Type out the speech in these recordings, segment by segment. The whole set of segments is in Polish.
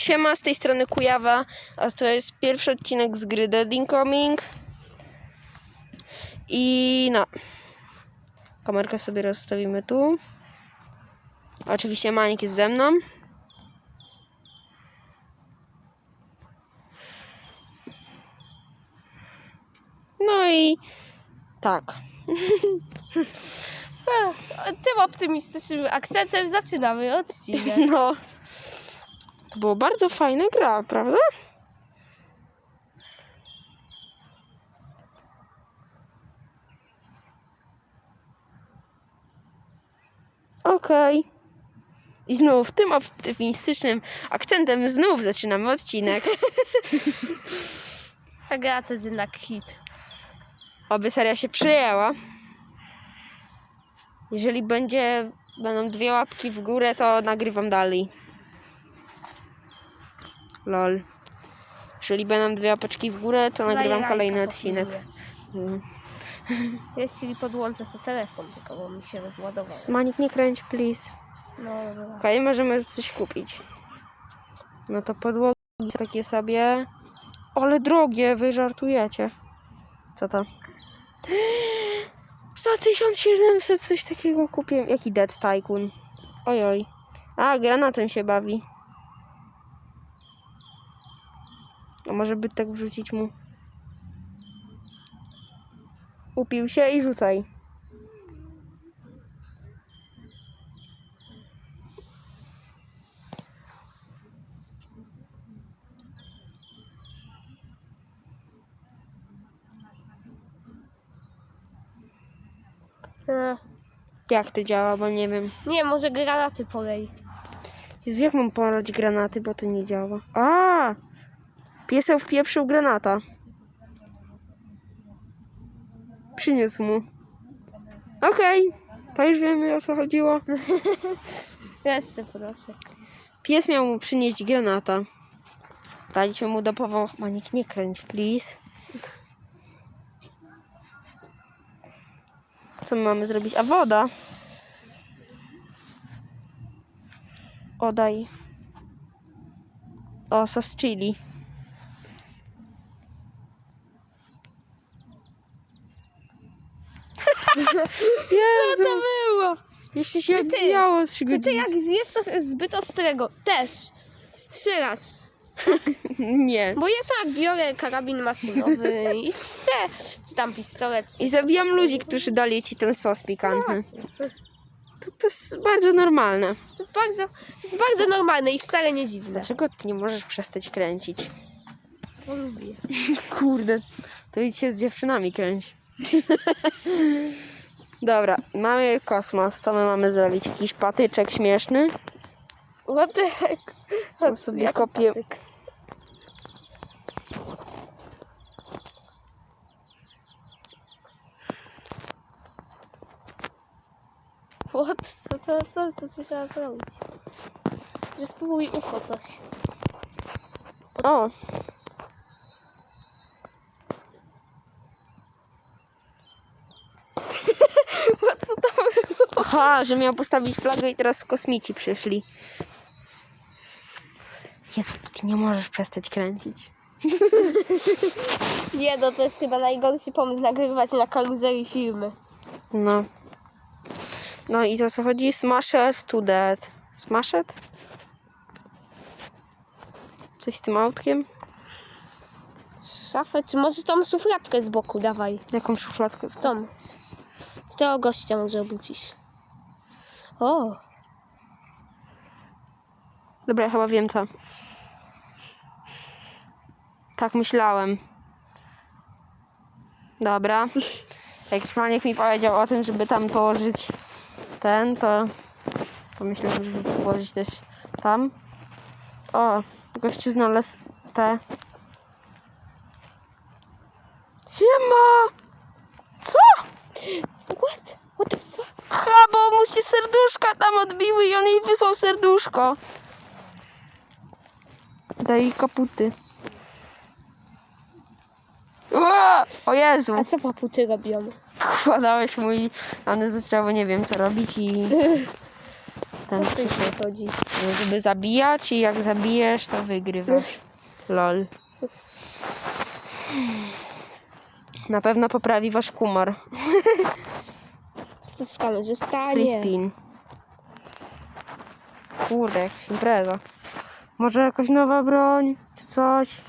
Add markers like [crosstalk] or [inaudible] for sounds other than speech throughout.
Siema, z tej strony Kujawa, a to jest pierwszy odcinek z gry Dead Incoming. I no. Kamerkę sobie rozstawimy tu. Oczywiście Manik jest ze mną. No i tak. [laughs] Tym optymistycznym akcentem zaczynamy [laughs] odcinek. No. To było bardzo fajna gra, prawda? Okej. I znów tym optymistycznym akcentem znów zaczynamy odcinek. [laughs] Ta gra to jest jednak hit. Oby seria się przyjęła. Jeżeli będzie, będą dwie łapki w górę, to nagrywam dalej. Lol. Jeżeli będą dwie łapeczki w górę, to nagrywam kolejny odcinek. Mm. Jeśli podłączę sobie telefon, tylko bo mi się rozładował. Manik, nie kręć, please. No dobra. Okej, możemy coś kupić. No to podłogi takie sobie. Ale drogie, wy żartujecie. Co to? [gasps] Za 1700 coś takiego kupiłem. Jaki Dead Tycoon? Ojoj. A, granatem się bawi. Może by tak wrzucić mu? Upił się i rzucaj. E, Jak to działa, bo nie wiem. Nie, może granaty polej. Jezu, jak mam porać granaty, bo to nie działa. A! Pieseł wpieprzył granata. Przyniósł mu. Okej. To już wiemy o co chodziło. [laughs] Jeszcze proszę. Pies miał mu przynieść granata. Daliśmy mu do powąchmanik. Nie kręć, please. Co my mamy zrobić? A woda. O, daj. O, sos chili. Jezu, Co to było? jeszcze się Czy ty- odbijało Czy ty jak zjesz to zbyt ostrego? Też. Strzelasz. [laughs] Nie. Bo ja tak biorę karabin maszynowy i strzelę. Czy tam pistolet. Czy... I zabijam ludzi, którzy dali ci ten sos pikantny. Właśnie. To, to jest bardzo normalne. To jest bardzo, to jest bardzo normalne i wcale nie dziwne. Dlaczego ty nie możesz przestać kręcić? Bo lubię. [laughs] Kurde, to idź się z dziewczynami kręć. [laughs] Dobra, mamy kosmos. Co my mamy zrobić? Jakiś patyczek śmieszny? Heck? Ja sobie kopię. patyk. What? Co, co, co, co, co trzeba zrobić? Że spróbuj UFO coś. O! What, co to było? Aha, że miał postawić flagę i teraz kosmici przyszli. Jezu, ty nie możesz przestać kręcić. [laughs] Nie no, to jest chyba najgorszy pomysł nagrywać na karuzeli filmy. No. No i to co chodzi? Smashed to death. Smashed? Coś z tym autkiem? Szafę, czy może tą szufladkę z boku dawaj. Jaką szufladkę? Tą. Z tego gościa może obudzisz. O, Dobra, ja chyba wiem co. Tak myślałem. Dobra. Jak Franiek mi powiedział o tym, żeby tam położyć ten, to pomyślałem, żeby położyć też tam. O, gościu znalazł te. Siema! Co, what? What the fuck? Ha, bo mu się serduszka tam odbiły i on jej wysłał serduszko. Daj jej kaputy. Ua! O Jezu! A co paputy robią? Kurwa, dałeś mu i one zaczęły nie wiem co robić i [laughs] ten Co ty przyszedł. chodzi? Żeby zabijać i jak zabijesz, to wygrywasz. Lol. Na pewno poprawi wasz kumar. [laughs] Co to z kamerzystanie? Free spin. Kurde, jakaś impreza. Może jakaś nowa broń, czy coś?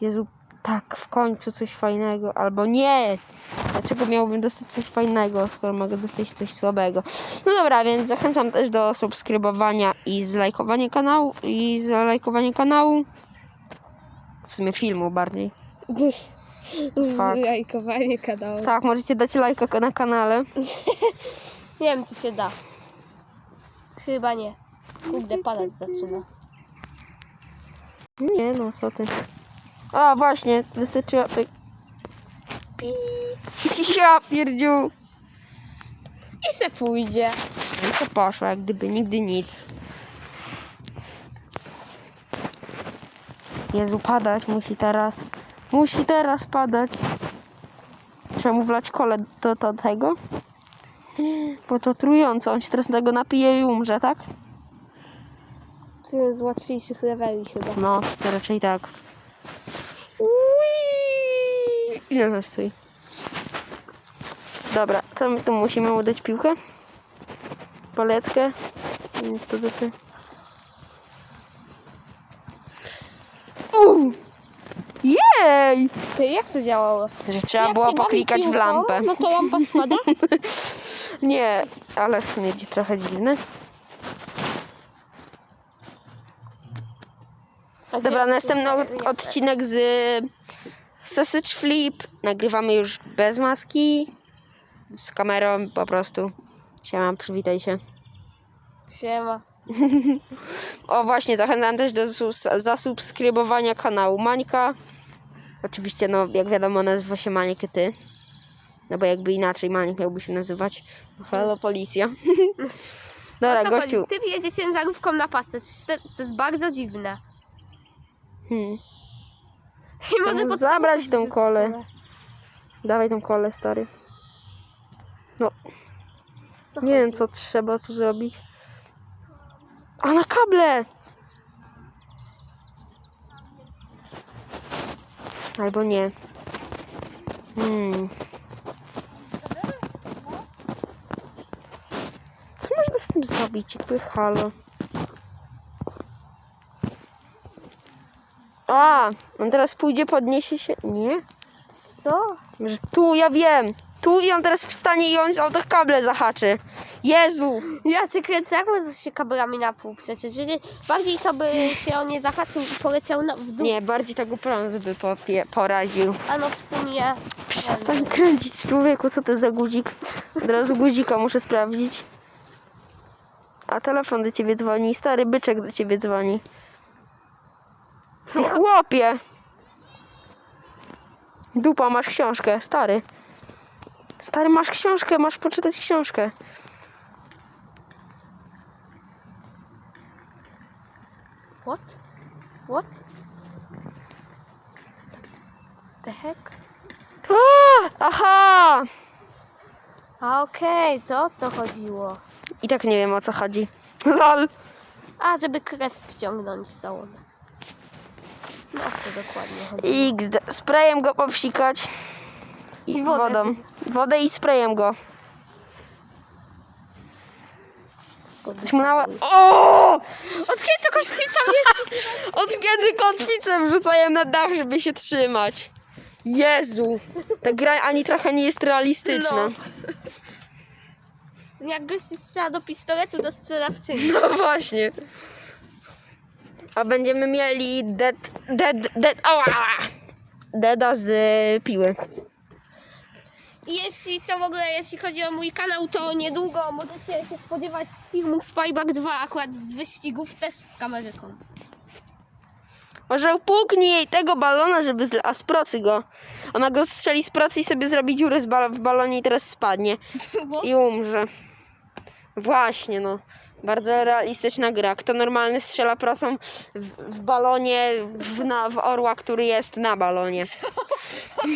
Jezu, tak, w końcu coś fajnego. Albo nie! Dlaczego miałbym dostać coś fajnego, skoro mogę dostać coś słabego? No dobra, więc zachęcam też do subskrybowania i zlajkowania kanału. I zlajkowania kanału. W sumie filmu bardziej. Lajkowanie kanału. Tak, możecie dać lajka na kanale. [laughs] Nie wiem, czy się da. Chyba nie. Kurde, padać zaczyna. Nie no, co ty. A właśnie, wystarczyła... Pik. [laughs] Ja pierdziu. I se pójdzie. No i to poszło, jak gdyby nigdy nic. Jezu, padać musi teraz. Musi teraz padać. Trzeba mu wlać kole do, do tego. Bo to trujące. On się teraz tego napije i umrze, tak? Jeden z łatwiejszych leveli chyba. No, to raczej tak. Ui! Ile nas stoi? Dobra, co my tu musimy mu dać piłkę? Paletkę? To do ty. Jej! Ty, jak to działało? Że trzeba Jak było się bawi poklikać w piłką, lampę. No to lampa spada? [laughs] Nie, ale w sumie dzi- trochę dziwne. A Dobra, gdzie- następny od- odcinek z Sausage Flip. Nagrywamy już bez maski. Z kamerą po prostu. Siema, przywitaj się. Siema. [laughs] O właśnie, zachęcam też do sus- zasubskrybowania kanału Mańka. Oczywiście, no jak wiadomo, nazywa się Maniek ty. No bo jakby inaczej Manik miałby się nazywać. Halo, policja. [laughs] Dobra, co gościu. chodzi? Ty jedzie ciężarówką na pasę. To, to jest bardzo dziwne. Hmm. I może pod zabrać tą kolę. Dawaj tą kolę, stary. No, Co nie wiem, chodzi? co trzeba tu zrobić. A na kable! Albo nie. Hmm. Co można z tym zrobić? Jakby halo. A, on teraz pójdzie, podniesie się. Nie? Co? Że tu, ja wiem. Tu i on teraz wstanie i on o tych kable zahaczy. Jezu! Ja cię kręcę, jak może się kablami na pół przecież? Przecież bardziej to by się on nie zahaczył i poleciał na, w dół. Nie, bardziej tego prąd by popie- poraził. A no w sumie... Przestań kręcić, człowieku, co to za guzik? Od razu guzika muszę sprawdzić. A telefon do ciebie dzwoni, stary byczek do ciebie dzwoni. Ty chłopie! Dupa, masz książkę, stary. Stary, masz książkę, masz poczytać książkę. What? What? The heck? Aha! A okej, to o to chodziło. I tak nie wiem o co chodzi. [laughs] Lol. A, żeby krew wciągnąć z. No o to dokładnie chodzi. XD. Sprayem go powsikać. I I wodę. wodą. Wodę i sprayem go. Na... O! Od kiedy to kotwica. Od kiedy kotwicę wrzucają na dach, żeby się trzymać? Jezu. Ta gra ani trochę nie jest realistyczna. No. Jakby się strzela do pistoletu do sprzedawczyni. No właśnie. A będziemy mieli dead, dead, dead, ała! Deda z piły. I jeśli co w ogóle, jeśli chodzi o mój kanał, to niedługo możecie się spodziewać filmu Spyback 2 akurat z wyścigów też z kameryką. Może upłuknij jej tego balona, żeby z... A z procy go. Ona go strzeli z procy i sobie zrobi dziurę z bal... w balonie i teraz spadnie. [laughs] Bo I umrze. Właśnie, no. Bardzo realistyczna gra. Kto normalny strzela procą w, w balonie, w, na, w orła, który jest na balonie. [laughs] o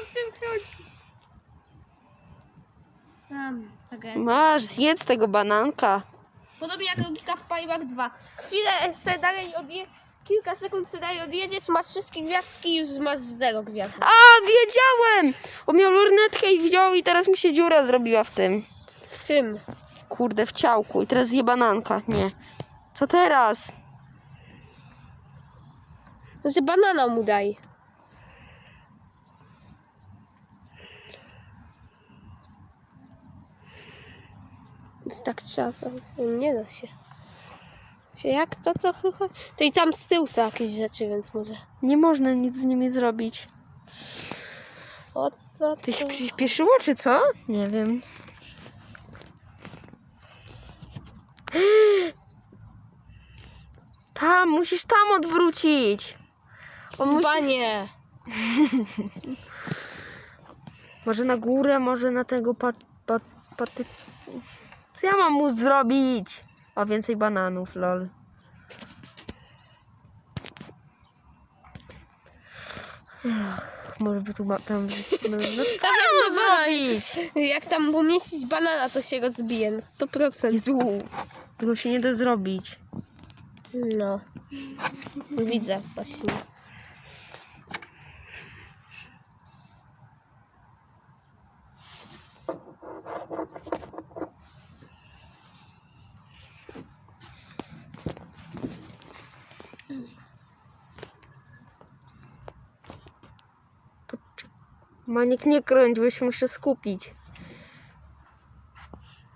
co w tym chodzi? Um, Ta gra jest... Masz, zjedz tego bananka. Podobnie jak logika w Payback 2. Chwilę se dalej odje... Kilka sekund se dalej odjedziesz, masz wszystkie gwiazdki i już masz zero gwiazdek. A, wiedziałem! On miał lornetkę i widział i teraz mi się dziura zrobiła w tym. W czym? Kurde, w ciałku. I teraz zje bananka. Nie. Co teraz? Znaczy banana mu daj. To tak trzeba zrobić. Nie da się. Się jak to co? [laughs] To i tam z tyłu są jakieś rzeczy, więc może. Nie można nic z nimi zrobić. O co Ty się to? przyspieszyło, czy co? Nie wiem. [gasps] Tam, musisz tam odwrócić. On musi... Dzbanie. [laughs] Może na górę, może na tego pat, pat, paty... Co ja mam mu zrobić? O, więcej bananów, lol. Ach, może by tu ma, tam... No, no, co ja mam banana. zrobić? Jak tam umieścić banana, to się rozbije na 100%. Jezu, tego się nie da zrobić. No. Widzę właśnie. Maniek, nie kręć, bo się muszę skupić.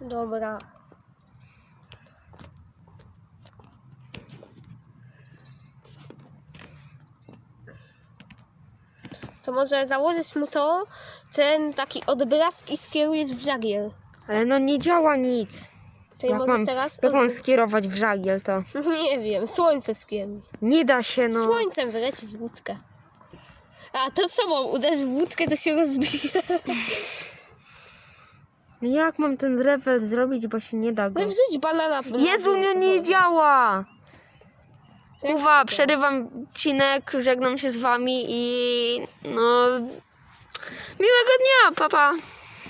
Dobra. To może założysz mu to, ten taki odblask i skierujesz w żagiel. Ale no nie działa nic. Czyli Jak może mam, teraz... jak mam skierować w żagiel, to [laughs] Nie wiem, słońce skieruj. nie da się, no. Słońcem wyleci w łódkę. A to sobą uderz w łódkę, to się rozbije. Jak mam ten rewel zrobić, bo się nie da go. No wrzuć banana. na Jezu, nie, nie działa! Uwa, przerywam odcinek, żegnam się z wami i no... Miłego dnia, papa! Pa.